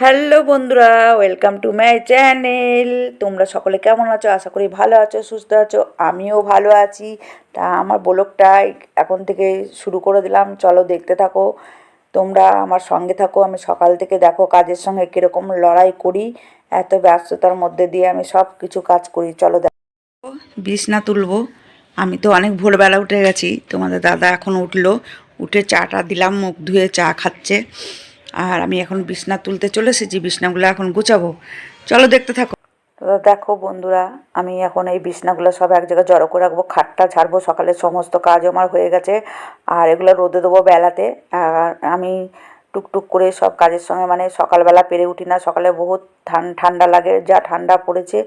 Hello বন্ধুরা, welcome to my channel. তোমরা সকলে কেমন আছো? আশা করি ভালো আছো, সুস্থ আছো। আমিও ভালো আছি। তা আমার ব্লগটা এখন থেকে শুরু করে দিলাম। চলো দেখতে থাকো। তোমরা আমার সঙ্গে থাকো। আমি সকাল থেকে দেখো কাজের সঙ্গে কীরকম লড়াই করি। এত ব্যস্ততার মধ্যে দিয়ে আমি সব কিছু কাজ করি। চলো দেখো। বিছনা তুলবো। আমি তো অনেক ভোরবেলা উঠে গেছি। তোমাদের দাদা এখন উঠল। উঠে চাটা দিলাম, মুখ ধুয়ে চা খাচ্ছে। আর আমি এখন বিছনা তুলতে চলে এসেছি বিছনাগুলো এখন গুছাবো। চলো দেখতে থাকো। তো দেখো বন্ধুরা, আমি এখন এই বিছনাগুলো সব এক জায়গায় জড়ো করে রাখব, খাটটা ঝাড়বো সকালে সমস্ত কাজ আমার হয়ে গেছে। আর এগুলো রোদে দেবো বেলাতে। আর আমি টুকটুক করে সব কাজের সঙ্গে মানে সকালবেলা পেরে উঠি না, সকালে বহুত ঠান- ঠান্ডা লাগে, যা ঠান্ডা পড়েছে।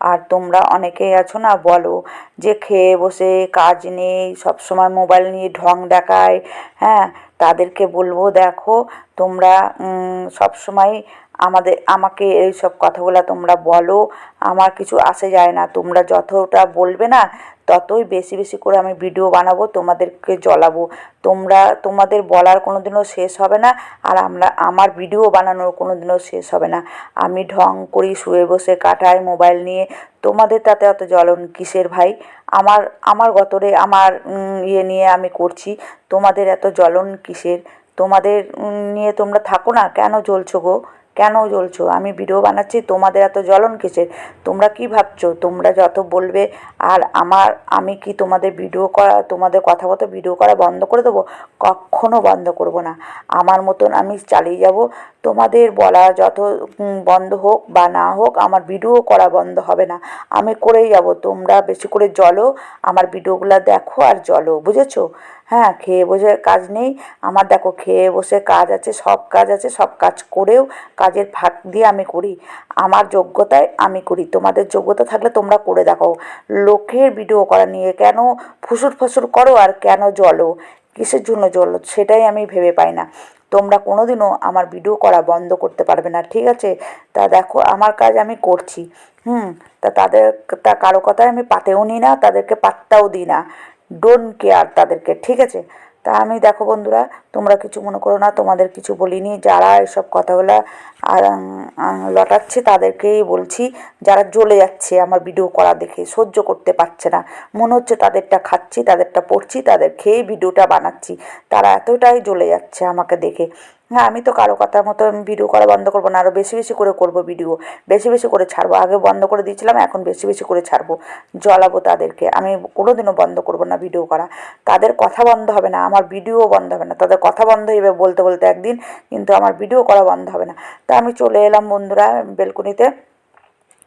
আর তোমরা অনেকেই আছো না, বলো যে খেয়ে বসে কাজ নেই সব সময় মোবাইল নিয়ে ঢং দেখায় হ্যাঁ? তাদেরকে বলব, দেখো, তোমরা সব সময় আমাদের, আমাকে এই সব কথাগুলো তোমরা বলো। আমার কিছু আসে যায় না। তোমরা যতটা বলবে না ততই বেশি বেশি করে আমি ভিডিও বানাবো, তোমাদেরকে জ্বলাবো। তোমরা, তোমাদের বলার কোনো দিনও শেষ হবে না, আর আমরা, আমার ভিডিও বানানোর কোনো দিনও শেষ হবে না। আমি ঢং করি, শুয়ে বসে কাটাই মোবাইল নিয়ে। তোমাদের তাতে অত জ্বলন কিসের ভাই? আমার আমার গতরে, আমার ইয়ে নিয়ে আমি করছি। তোমাদের এত জ্বলন কিসের? তোমাদের নিয়ে তোমরা থাকো না? কেন জ্বলছো গো? কেন জ্বলছো? আমি ভিডিও বানাচ্ছি, তোমাদের এত জ্বলন কিসের? তোমরা কি ভাবছ? তোমরা যত বলবে, আর আমার, আমি কি তোমাদের ভিডিও করা, তোমাদের কথা মতো ভিডিও করা বন্ধ করে দেবো? কখনো বন্ধ করব না। আমার মতন আমি চালিয়ে যাব। তোমাদের বলা যত বন্ধ হোক বা না হোক, আমার ভিডিও করা বন্ধ হবে না। আমি করেই যাব। তোমরা বেশি করে জলো আমার ভিডিওগুলো দেখো আর জলো বুঝেছ? হ্যাঁ খেয়ে বসে কাজ নেই। আমার দেখো, খেয়ে বসে কাজ আছে, সব কাজ আছে, সব কাজ করেও কাজের ফাঁক দিয়ে আমি করি। আমার যোগ্যতায় আমি করি। তোমাদের যোগ্যতা থাকলে তোমরা করে দেখো লোকের ভিডিও করা নিয়ে কেন ফুসুর ফুসুর করো আর কেন জলো কিসের জন্য জলো সেটাই আমি ভেবে পাই না। তোমরা কোনোদিনও আমার ভিডিও করা বন্ধ করতে পারবে না, ঠিক আছে? তা দেখো, আমার কাজ আমি করছি। হুম, তা তাদের, তা কারও কথায় আমি পাতেও নিই না, তাদেরকে পাত্তাও দিই না। ডোন্ট কেয়ার তাদেরকে, ঠিক আছে? তা আমি দেখো বন্ধুরা, তোমরা কিছু মনে করো না, তোমাদের কিছু বলিনি, যারা এসব কথাগুলো লটাচ্ছে তাদেরকেই বলছি, যারা জ্বলে যাচ্ছে আমার ভিডিও করা দেখে, সহ্য করতে পারছে না। মনে হচ্ছে তাদেরটা খাচ্ছি, তাদেরটা পড়ছি, তাদের খেয়েই ভিডিওটা বানাচ্ছি। তারা এতটাই জ্বলে যাচ্ছে আমাকে দেখে। হ্যাঁ আমি তো কারও কথার মতো ভিডিও করা বন্ধ করব না আরও বেশি বেশি করে করব ভিডিও বেশি বেশি করে ছাড়বো। আগে বন্ধ করে দিয়েছিলাম, এখন বেশি বেশি করে ছাড়বো, জ্বলাবো তাদেরকে। আমি কোনোদিনও বন্ধ করব না ভিডিও করা। তাদের কথা বন্ধ হবে না, আমার ভিডিও বন্ধ হবে না। তাদের কথা বন্ধ হইবে বলতে বলতে একদিন, কিন্তু আমার ভিডিও করা বন্ধ হবে না। তা আমি চলে এলাম বন্ধুরা, বেলকুনিতে।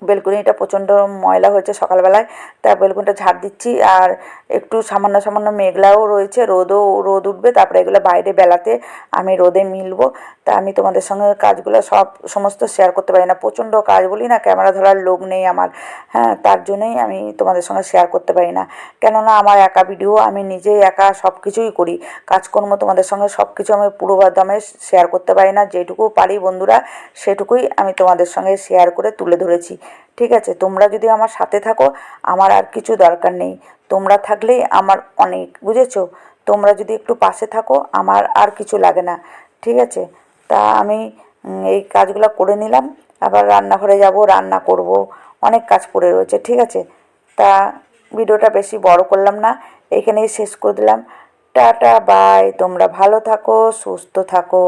বেলকুনিটা প্রচণ্ড ময়লা হয়েছে সকালবেলায়, তা বেলকুনিটা ঝাড় দিচ্ছি আর একটু সামান্য সামান্য মেঘলাও রয়েছে, রোদও, রোদ উঠবে, তারপরে এগুলো বাইরে বেলাতে আমি রোদে মিলবো। তা আমি তোমাদের সঙ্গে কাজগুলো সব সমস্ত শেয়ার করতে পারি না। প্রচণ্ড কাজ বলি না ক্যামেরা ধরার লোক নেই আমার। হ্যাঁ তার জন্যই আমি তোমাদের সঙ্গে শেয়ার করতে পারি না। কেননা আমার একা ভিডিও আমি নিজেই একা সব কিছুই করি। কাজকর্ম তোমাদের সঙ্গে সব কিছু আমি পুরো দামে শেয়ার করতে পারি না। যেটুকু পারি বন্ধুরা, সেটুকুই আমি তোমাদের সঙ্গে শেয়ার করে তুলে ধরেছি। ঠিক আছে, তোমরা যদি আমার সাথে থাকো, আমার আর কিছু দরকার নেই। তোমরা থাকলেই আমার অনেক, বুঝেছ? তোমরা যদি একটু পাশে থাকো, আমার আর কিছু লাগে না। ঠিক আছে? তা আমি এই কাজগুলো করে নিলাম। আবার রান্নাঘরে যাব, রান্না করব, অনেক কাজ পড়ে রয়েছে, ঠিক আছে? তা ভিডিওটা বেশি বড় করলাম না, এখানেই শেষ করে দিলাম। টাটা, বাই, তোমরা ভালো থাকো, সুস্থ থাকো,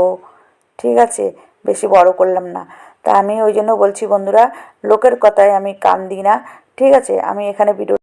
ঠিক আছে? বেশি বড় করলাম না। তা আমি ওই জন্য বলছি বন্ধুরা, লোকের কথায় আমি কান দিই না, ঠিক আছে? আমি এখানে ভিডিও